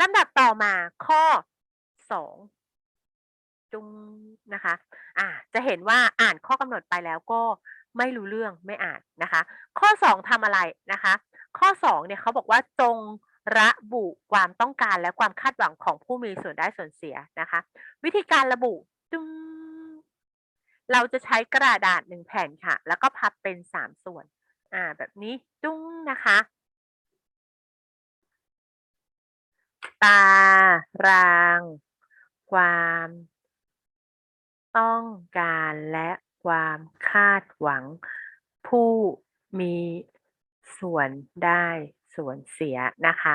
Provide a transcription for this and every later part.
ลำดับต่อมาข้อสองจุงนะคะ อ่า จะเห็นว่าอ่านข้อกำหนดไปแล้วก็ไม่รู้เรื่องไม่อ่านนะคะ ข้อสองทำอะไรนะคะ ข้อสองเนี่ยเขาบอกว่าจงระบุความต้องการและความคาดหวังของผู้มีส่วนได้ส่วนเสียนะคะ วิธีการระบุจุงเราจะใช้กระดาษหนึ่งแผ่นค่ะ แล้วก็พับเป็นสามส่วน อ่า แบบนี้จุ้งนะคะ ตาราง ความ ต้องการและความคาดหวัง ผู้มีส่วนได้ส่วนเสียนะคะ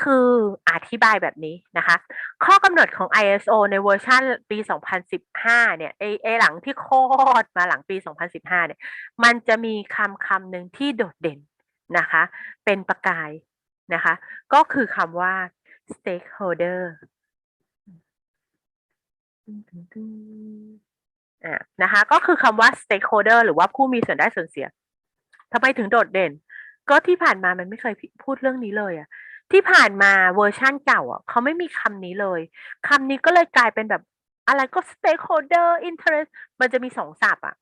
คืออธิบายแบบนี้นะคะ ข้อกำหนดของ ISO ในเวอร์ชันปี 2015 เนี่ยไอไอหลังที่โคตรมาหลังปี 2015 เนี่ย มันจะมีคำคำหนึ่งที่โดดเด่นนะคะ เป็นประกาย นะคะ ก็คือคำว่า stakeholder นะคะ ก็คือคำว่า stakeholder หรือว่าผู้มีส่วนได้ส่วนเสียทำไมถึงโดดเด่น ก็ที่ผ่านมามันไม่เคยพูดเรื่องนี้เลยอะที่ผ่านมาเวอร์ชั่นเก่าอะเขาไม่มีคำนี้เลยคำนี้ก็เลยกลายเป็นแบบอะไรก็ stakeholder interest มันจะมีสองศัพท์อะ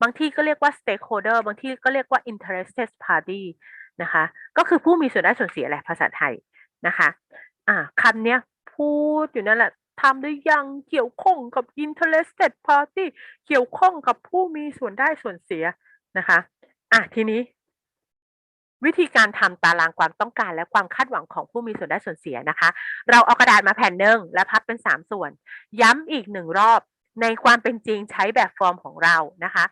บางที่ก็เรียกว่า stakeholder บางที่ก็เรียกว่า interested party นะคะ ก็คือผู้มีส่วนได้ส่วนเสียแหละภาษาไทยนะคะอ่าคำเนี้ยพูดอยู่นั่นแหละทำได้ยังเกี่ยวข้องกับ interested party เกี่ยวข้องกับผู้มีส่วนได้ส่วนเสียนะคะอะทีนี้ วิธีการทำตารางความต้องการและความคาดหวังของผู้มีส่วนได้ส่วนเสียนะคะ เราเอากระดาษมาแผ่นหนึ่งและพับเป็นสามส่วน ย้ำอีกหนึ่งรอบในความเป็นจริงใช้แบบฟอร์มของเรานะคะ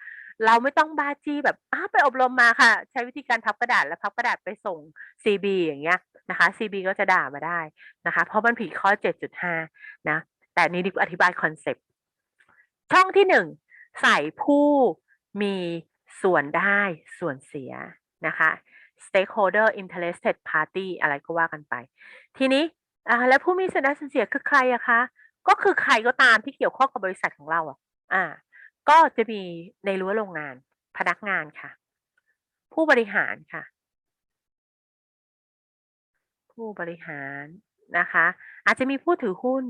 เราไม่ต้องบ้าจี้แบบอ้าไปอบรมมาค่ะ ใช้วิธีการพับกระดาษแล้วพับกระดาษไปส่ง CB อย่างเงี้ยนะคะ CB ก็จะด่ามาได้นะคะ เพราะมันผิดข้อ 7.5 นะ แต่นี้ดิกอธิบายคอนเซปต์ช่องที่หนึ่งใส่ผู้มีส่วนได้ส่วนเสียนะคะ stakeholder interested party อะไรก็ว่ากันไป ทีนี้อ่าแล้วผู้มีส่วนได้ส่วนเสียคือใครอะคะ ก็คือใครก็ตามที่เกี่ยวข้องกับบริษัทของเราอะอ่า ก็จะมีในรั้วโรงงาน พนักงานค่ะ ผู้บริหารค่ะ ผู้บริหารนะคะ อาจจะมีผู้ถือหุ้น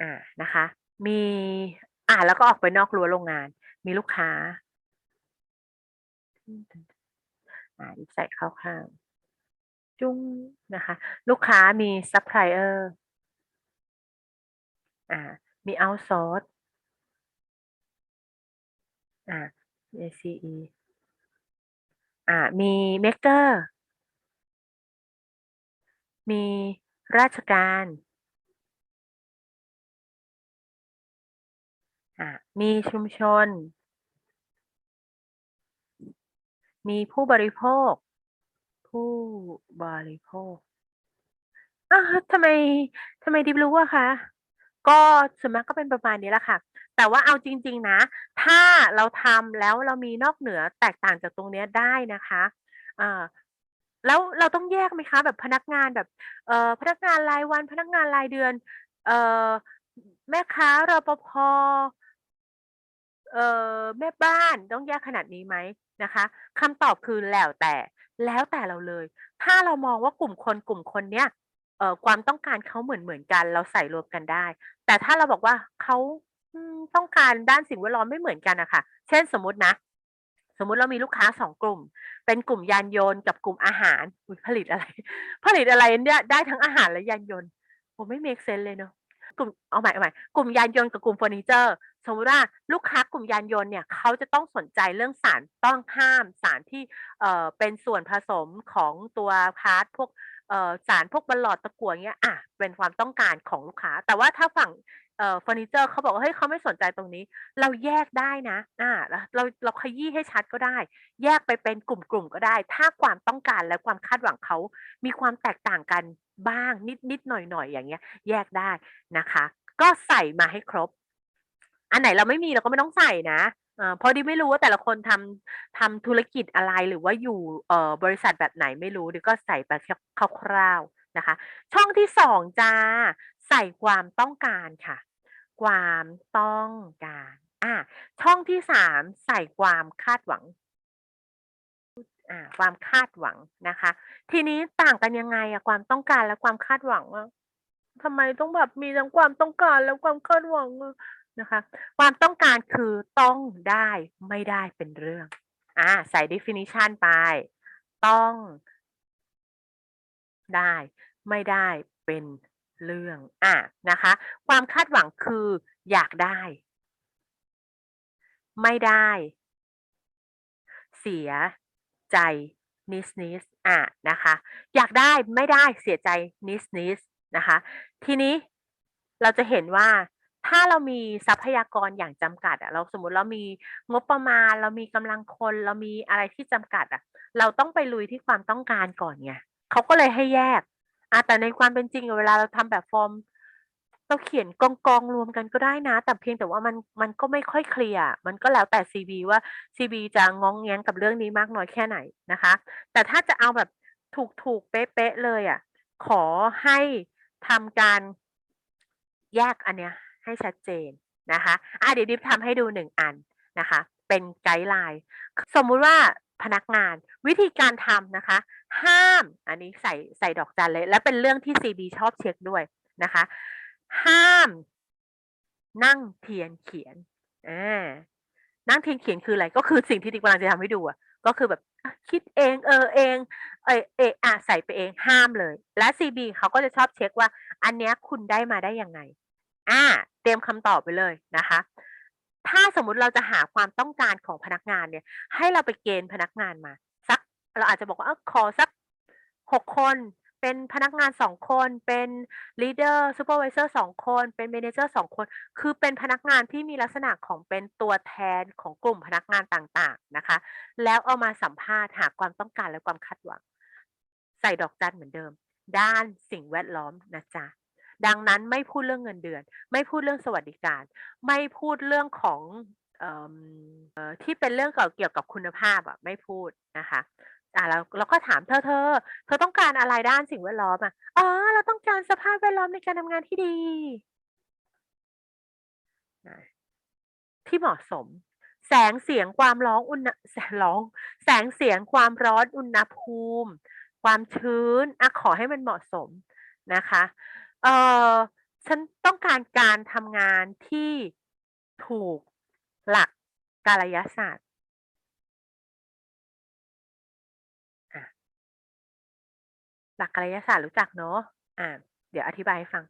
อ่านะคะ มีอ่าแล้วก็ออกไปนอกรั้วโรงงาน มีลูกค้าอ่าใส่เข้าข้างจุ้งนะคะ ลูกค้ามีซัพพลายเออร์ อ่า มีเอาซอร์สอ่า ACE อ่า มีเมกเกอร์มีราชการอ่ามีชุมชน มีผู้บริโภค ผู้บริโภคอ้าวทำไมทำไมดิบรู้อะคะ ก็ส่วนมากก็เป็นประมาณนี้แหละค่ะ แต่ว่าเอาจริง ๆ นะ ถ้าเราทำแล้วเรามีนอกเหนือแตกต่างจากตรงเนี้ยได้นะคะอ่าแล้วเราต้องแยกไหมคะ แบบพนักงานแบบเอ่อพนักงานรายวัน พนักงานรายเดือน เอ่อแม่ค้ารปภเอ่อแม่บ้านต้องแยกขนาดนี้ไหมนะคะคำตอบคือแล้วแต่ แล้วแต่เราเลย ถ้าเรามองว่ากลุ่มคนกลุ่มคนเนี้ย เอ่อ ความต้องการเขาเหมือน ๆ กัน เราใส่รวมกันได้ แต่ถ้าเราบอกว่า เขา อืม ต้องการด้านสิ่งแวดล้อมไม่เหมือนกันน่ะค่ะ เช่น สมมุตินะ สมมุติเรามีลูกค้า 2 กลุ่ม เป็นกลุ่มยานยนต์กับกลุ่มอาหาร อุ๊ย ผลิตอะไร ผลิตอะไรเนี่ย ได้ทั้งอาหารและยานยนต์ โอ้ ไม่ เมกเซนส์ เลยเนาะ กลุ่ม เอาใหม่ เอาใหม่ กลุ่มยานยนต์กับกลุ่มเฟอร์นิเชอร์ สมมุติว่าลูกค้ากลุ่มยานยนต์เนี่ย เขาจะต้องสนใจเรื่องสารต้องห้าม สารที่ เอ่อ เป็นส่วนผสมของตัวพาร์ตพวก เอ่อสารพวกประหลอดตะกั่วเงี้ยอะเป็นความต้องการของลูกค้า แต่ว่าถ้าฝั่งเอ่อเฟอร์นิเชอร์เขาบอกว่าเฮ้ยเขาไม่สนใจตรงนี้ เราแยกได้นะอ่าเราเราขยี้ให้ชัดก็ได้ แยกไปเป็นกลุ่มๆก็ได้ ถ้าความต้องการและความคาดหวังเขามีความแตกต่างกันบ้างนิดๆหน่อยๆอย่างเงี้ย แยกได้นะคะ ก็ใส่มาให้ครบ อันไหนเราไม่มีเราก็ไม่ต้องใส่นะ อ่อพราะดิไม่รู้ว่าแต่ละคนทำทำธุรกิจอะไรหรือว่าอยู่เอ่อบริษัทแบบไหนไม่รู้ดิก็ใส่ไปแค่คร่าวๆนะคะ ช่องที่2จ้ะใส่ความต้องการค่ะ ความต้องการอ่าช่องที่3ใส่ความคาดหวังอ่าความคาดหวังนะคะ ทีนี้ต่างกันยังไงอะความต้องการและความคาดหวังอะ?ทำไมต้องแบบมีทั้งความต้องการและความคาดหวังอะ นะคะ ความต้องการคือต้องได้ไม่ได้เป็นเรื่องอาใส่ definition ไป ต้องได้ไม่ได้เป็นเรื่องอานะคะ ความคาดหวังคือ อยากได้ ไม่ได้ เสียใจนิดๆอานะคะ อยากได้ไม่ได้เสียใจนิดๆนะคะ ทีนี้เราจะเห็นว่า ถ้าเรามีทรัพยากรอย่างจำกัดอะเราสมมติเรามีงบประมาณ เรามีกำลังคน เรามีอะไรที่จำกัดอะเราต้องไปลุยที่ความต้องการก่อนไงเขาก็เลยให้แยกอาแต่ในความเป็นจริงเวลาเราทำแบบฟอร์มเราเขียนกองๆรวมกันก็ได้นะ แต่เพียงแต่ว่ามันมันก็ไม่ค่อยเคลียร์มันก็แล้วแต่ CB ว่า CB จะงองแงงกับเรื่องนี้มากน้อยแค่ไหนนะคะ แต่ถ้าจะเอาแบบถูกๆเป๊ะๆเลยอะขอให้ทำการแยกอันเนี้ย ให้ชัดเจนนะคะอาเดี๋ยวดิฟทำให้ดู1อันนะคะ เป็นไกด์ไลน์ สมมุติว่าพนักงานวิธีการทำนะคะ ห้ามอันนี้ใส่ใส่ดอกจันเลย และเป็นเรื่องที่ CB ชอบเช็กด้วยนะคะ ห้ามนั่งเทียนเขียนอานั่งเทียนเขียนคืออะไร?ก็คือสิ่งที่ดิฟกำลังจะทำให้ดูอะก็คือแบบคิดเองเออเองเอะเอะอะใส่ไปเองห้ามเลย และ CB เขาก็จะชอบเช็กว่า อันเนี้ยคุณได้มาได้ยังไง? อาเตรียมคำตอบไว้เลยนะคะ ถ้าสมมุติเราจะหาความต้องการของพนักงานเนี่ย ให้เราไปเกณฑ์พนักงานมา สัก เราอาจจะบอกว่าอขอสัก6คน เป็นพนักงาน2คน เป็นลีดเดอร์ซูเปอร์ไวเซอร์2คน เป็น manager 2คน คือเป็นพนักงานที่มีลักษณะของเป็นตัวแทนของกลุ่มพนักงานต่างๆนะคะ แล้วเอามาสัมภาษณ์หาความต้องการและความคาดหวัง ใส่ดอกจันเหมือนเดิม ด้านสิ่งแวดล้อมนะจ๊ะ ดังนั้นไม่พูดเรื่องเงินเดือน ไม่พูดเรื่องสวัสดิการ ไม่พูดเรื่องของออที่เป็นเรื่องเกี่ยวกับคุณภาพอะไม่พูดนะคะอ่าเราเราก็ถาม"เธอเธอ เธอต้องการอะไรด้านสิ่งแวดล้อมอะ?""อ๋อเราต้องการสภาพแวดล้อมในการทำงานที่ดี"ที่เหมาะสม แสงเสียงความร้องอุณแสร้องแสงเสียงความร้อนอุณหภูมิ ความชื้นอะขอให้มันเหมาะสมนะคะ เอ่อ ฉันต้องการการทำงานที่ถูกหลักกาลยศาสตร์ หลักกาลยศาสตร์รู้จักเนาะ อ่า เดี๋ยวอธิบายให้ฟัง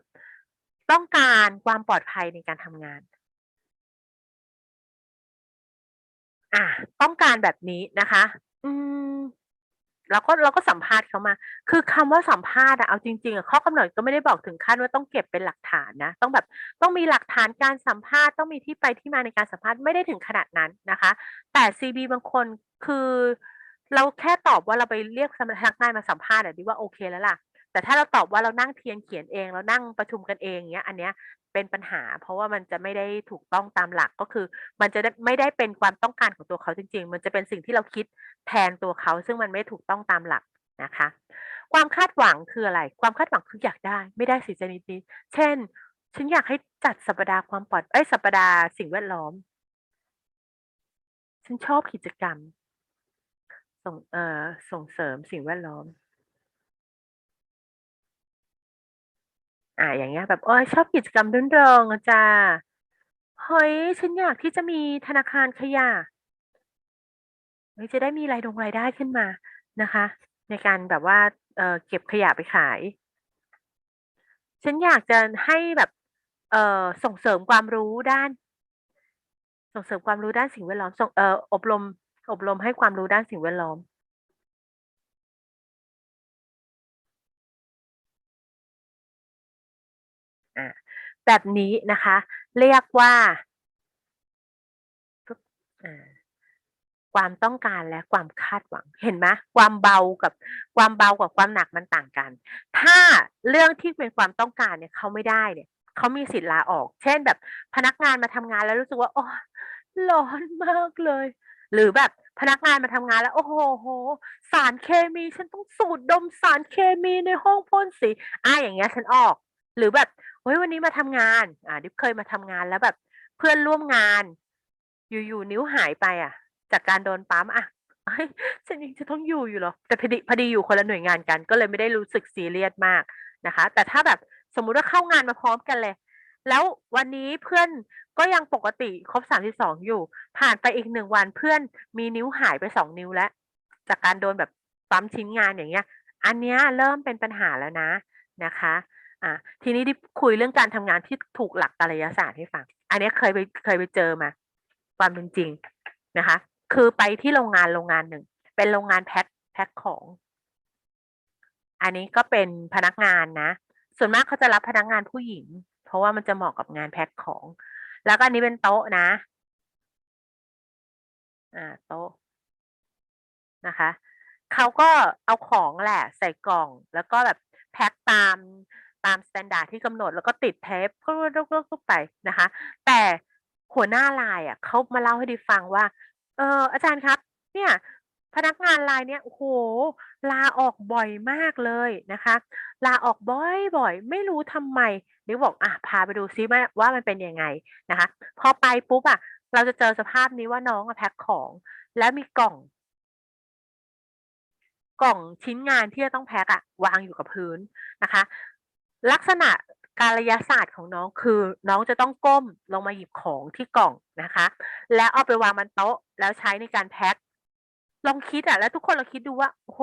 ต้องการความปลอดภัยในการทำงาน อ่า ต้องการแบบนี้นะคะ อืม เราก็เราก็สัมภาษณ์เขามา คือคำว่าสัมภาษณ์อะเอาจริงๆอะข้อกำหนดก็ไม่ได้บอกถึงขั้นว่าต้องเก็บเป็นหลักฐานนะ ต้องแบบต้องมีหลักฐานการสัมภาษณ์ต้องมีที่ไปที่มาในการสัมภาษณ์ไม่ได้ถึงขนาดนั้นนะคะ แต่ CB บางคนคือ เราแค่ตอบว่าเราไปเรียกสพนักงานมาสัมภาษณ์อะดีว่าโอเคแล้วล่ะ แต่ถ้าเราตอบว่าเรานั่งเทียนเขียนเองเรานั่งประชุมกันเองอย่างเงี้ย อันเนี้ยเป็นปัญหา เพราะว่ามันจะไม่ได้ถูกต้องตามหลักก็คือ มันจะไม่ได้เป็นความต้องการของตัวเขาจริง ๆ มันจะเป็นสิ่งที่เราคิดแทนตัวเขา ซึ่งมันไม่ถูกต้องตามหลักนะคะ ความคาดหวังคืออะไร?ความคาดหวังคืออยากได้ ไม่ได้สียใจนิดๆเช่น ฉันอยากให้จัดสัปดาห์ความปลอดเอ๊ยสัปดาห์สิ่งแวดล้อม ฉันชอบกิจกรรมส่งเอ่อส่งเสริมสิ่งแวดล้อม อ่าอย่างเงี้ยแบบโอ๊ยชอบกิจกรรมรื่นเริงอะจ้ะเฮ้ยฉันอยากที่จะมีธนาคารขยะ เฮ้ยจะได้มีรายดงรายได้ขึ้นมานะคะ ในการแบบว่า เอ่อเก็บขยะไปขาย ฉันอยากจะให้แบบ เอ่อส่งเสริมความรู้ด้าน ส่งเสริมความรู้ด้านสิ่งแวดล้อมส่งเอ่ออบรม อบรมให้ความรู้ด้านสิ่งแวดล้อม แบบนี้นะคะ เรียกว่า ความต้องการและความคาดหวังเห็นไหม?ความเบากับความเบากับความหนักมันต่างกัน ถ้าเรื่องที่เป็นความต้องการเนี่ยเขาไม่ได้เนี่ยเขามีสิทธิ์ลาออก เช่นแบบพนักงานมาทำงานแล้วรู้สึกว่าโอ๊ยร้อนมากเลย หรือแบบพนักงานมาทำงานแล้ว โอ้โฮสารเคมีฉันต้องสูดดมสารเคมีในห้องพ่นสีอ่าอย่างเงี้ยฉันออก หรือแบบ ฮ้ยวันนี้มาทำงาน อ่าดิฟเคยมาทำงานแล้วแบบ เพื่อนร่วมงาน อยู่ๆนิ้วหายไปอะ จากการโดนปั๊มอะเฉันยังจะต้องอยู่อยู่เหรอ?แต่พอดีพอดีอยู่คนละหน่วยงานกัน ก็เลยไม่ได้รู้สึกซีเรียสมากนะคะ แต่ถ้าแบบสมมุติว่าเข้างานมาพร้อมกันเลย แล้ววันนี้เพื่อนก็ยังปกติครบ32องอยู่ ผ่านไปอีก1วันเพื่อนมีนิ้วหายไป2นิ้วแล้ว จากการโดนแบบปั๊มชิ้นงานอย่างเงี้ย อันเนี้ยเริ่มเป็นปัญหาแล้วนะนะคะ อาทีนี้ Deep คุยเรื่องการทำงานที่ถูกหลักกายศาสตร์ให้ฟัง อันนี้เคยไปเคยไปเจอมา ความเป็นจริงนะคะ คือไปที่โรงงานโรงงานหนึ่ง เป็นโรงงานแพ็กแพ็กของ อันนี้ก็เป็นพนักงานนะ ส่วนมากเขาจะรับพนักงานผู้หญิง เพราะว่ามันจะเหมาะกับงานแพ็กของ แล้วก็อันนี้เป็นโต๊ะนะ อ่าโต๊ะนะคะเขาก็เอาของแหละใส่กล่อง แล้วก็แบบแพ็กตามามสแตนดาร์ดที่กำหนดแล้วก็ติดเทปไปนะคะ แต่หัวหน้ารายอะเขามาเล่าให้ Deep ฟังว่า"เอออาจารย์ครับ เนี่ยพนักงานรายเนี้ยโอ้โฮลาออกบ่อยมากเลยนะคะ ลาออกบ่อยๆไม่รู้ทำไม" Deep บอก"อะพาไปดูซิว่าว่ามันเป็นยังไง"นะคะ พอไปปุ๊บอะ เราจะเจอสภาพนี้ว่าน้องอแพ็กของ แล้วมีกล่อง กล่องชิ้นงานที่จะต้องแพ็กอะวางอยู่กับพื้นนะคะ ลักษณะการระยะศาสตร์ของน้องคือน้องจะต้องก้มลงมาหยิบของที่กล่องนะคะ แล้วเอาไปวางบนโต๊ะแล้วใช้ในการแพ็กลองคิดอะแล้วทุกคนลองคิดดูว่าโอ้โฮ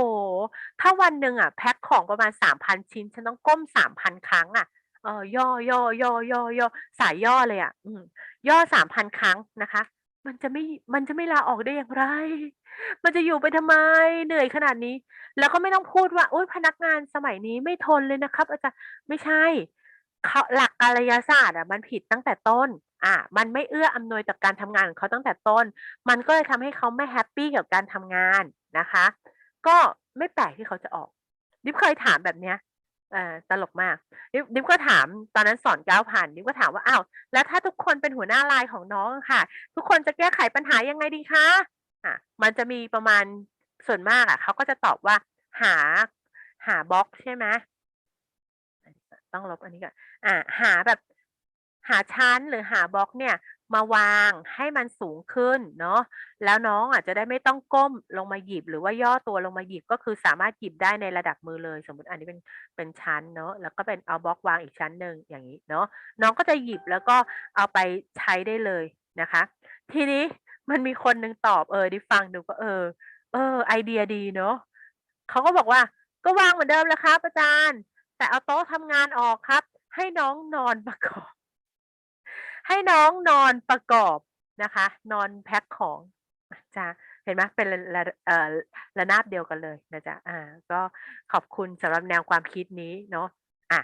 ถ้าวันหนึ่งอะแพ็กของประมาณ3,000ชิ้น ฉันต้องก้ม3,000ครั้งอะเออย่อๆๆๆๆสายย่อเลยอะอืมย่อ3,000ครั้งนะคะ มันจะไม่ มันจะไม่ลาออกได้อย่างไร มันจะอยู่ไปทำไม เหนื่อยขนาดนี้ แล้วก็ไม่ต้องพูดว่า"โอ๊ย พนักงานสมัยนี้ไม่ทนเลยนะครับ อาจารย์"ไม่ใช่เขาหลักกายศาสตร์อะ มันผิดตั้งแต่ต้นอามันไม่เอื้ออำนวยต่อการทำงานของเขาตั้งแต่ต้น มันก็เลยทำให้เขาไม่แฮปปี้กับการทำงานนะคะ ก็ไม่แปลกที่เขาจะออก Deep เคยถามแบบเนี้ย เออตลกมาก Deep Deep ก็ถามตอนนั้นสอน9,000 Deep ก็ถามว่า"อ้าวแล้วถ้าทุกคนเป็นหัวหน้ารายของน้องอะค่ะ ทุกคนจะแก้ไขปัญหายังไงดีคะ?"อ่ามันจะมีประมาณส่วนมากอะเขาก็จะตอบว่าหาหาบล็อกใช่ไหม?ต้องลบอันนี้ก่อนอ่าหาแบบหาชั้นหรือหาบล็อกเนี่ย มาวางให้มันสูงขึ้นเนาะแล้วน้องอะจจะได้ไม่ต้องก้มลงมาหยิบ หรือว่าย่อตัวลงมาหยิบก็คือสามารถหยิบได้ในระดับมือเลย สมมติอันนี้เป็นเป็นชั้นเนาะแล้วก็เป็นเอาบล็อกวางอีกชั้นหนึ่งอย่างงี้เนาะน้องก็จะหยิบแล้วก็เอาไปใช้ได้เลยนะคะ ทีนี้มันมีคนหนึ่งตอบเออ Deep ฟังดูก็เออ เออ ไอเดียดีเนาะเขาก็บอกว่า"ก็วางเหมือนเดิมแหละครับอาจารย์ แต่เอาโต๊ะทำงานออกครับ ให้น้องนอนประกอบ" ให้น้องนอนประกอบนะคะ นอนแพ็กของจ๊ะเห็นไหมเป็นระะระนาบเดียวกันเลยนะจ๊ะอาก็ขอบคุณสำหรับแนวความคิดนี้เนาะอะ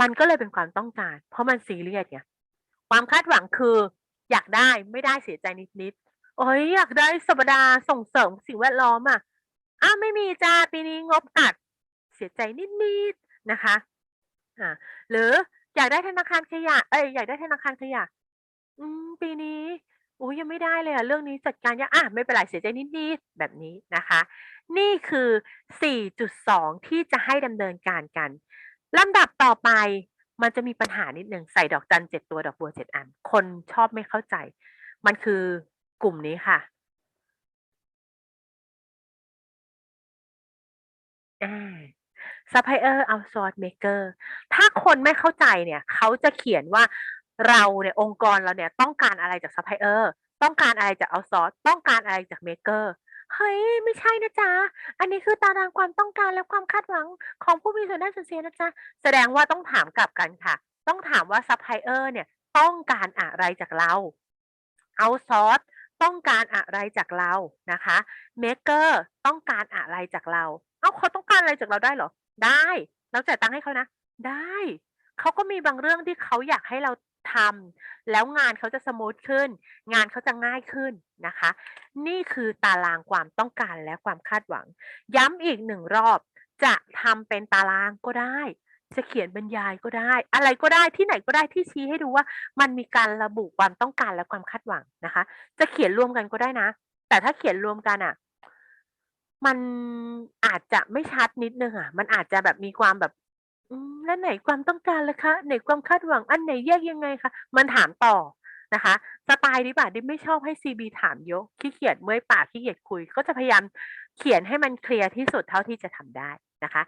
มันก็เลยเป็นความต้องการ เพราะมันซีเรียสไงความคาดหวังคืออยากได้ไม่ได้เสียใจนิดๆ"โอ๊ยอยากได้สมดาส่งเสริมสิ่งแวดล้อมอะ""อ้าไม่มีจ้ะปีนี้งบตัด"เสียใจนิดๆนะคะ อ่า หรือ อยากได้ธนาคารขยะ เอ๊ยอยากได้ธนาคารขยะ"อืม ปีนี้ โอ๊ยยังไม่ได้เลยอะเรื่องนี้จัดการยาก"อาไม่เป็นไรเสียใจนิดๆแบบนี้นะคะ นี่คือ 4.2 ที่จะให้ดำเนินการกันลำดับต่อไปมันจะมีปัญหานิดหนึ่งใส่ดอกจัน7ตัวดอกบัว7อัน คนชอบไม่เข้าใจ มันคือกลุ่มนี้ค่ะอา Supplier Outsource Maker ถ้าคนไม่เข้าใจเนี่ยเขาจะเขียนว่าเราเนี่ยองค์กรเราเนี่ยต้องการอะไรจาก Supplier ต้องการอะไรจากเอาซอร์สต้องการอะไรจาก Maker เฮ้ย ไม่ใช่นะจ๊ะ อันนี้คือตารางความต้องการและความคาดหวังของผู้มีส่วนได้ส่วนเสียนะจ๊ะ แสดงว่าต้องถามกลับกันค่ะ ต้องถามว่า Supplier เนี่ยต้องการอะไรจากเรา เอาซอร์สต้องการอะไรจากเรานะคะ Maker ต้องการอะไรจากเรา เอ้าเขาต้องการอะไรจากเราได้เหรอ? ได้เราจ่ายตังค์ให้เขานะ ได้ เขาก็มีบางเรื่องที่เขาอยากให้เราทำแล้วงานเขาจะสมูทขึ้น งานเขาจะง่ายขึ้นนะคะ นี่คือตารางความต้องการและความคาดหวัง ย้ำอีก1รอบ จะทำเป็นตารางก็ได้ จะเขียนบรรยายก็ได้ อะไรก็ได้ที่ไหนก็ได้ที่ชี้ให้ดูว่า มันมีการระบุความต้องการและความคาดหวังนะคะ จะเขียนรวมกันก็ได้นะ แต่ถ้าเขียนรวมกันน่ะ มันอาจจะไม่ชัดนิดหนึ่งอะ มันอาจจะแบบมีความแบบ"อืม แล้วไหนความต้องการล่ะคะ?ไหนความคาดหวัง?อันไหนแยกยังไงคะ?"มันถามต่อนะคะ สไตล์ดิบอะ ดิบไม่ชอบให้ CB ถามเยอะ ขี้เกียจเมื่อยปาก ขี้เกียจคุย ก็จะพยายามเขียนให้มันเคลียร์ที่สุดเท่าที่จะทำได้นะคะ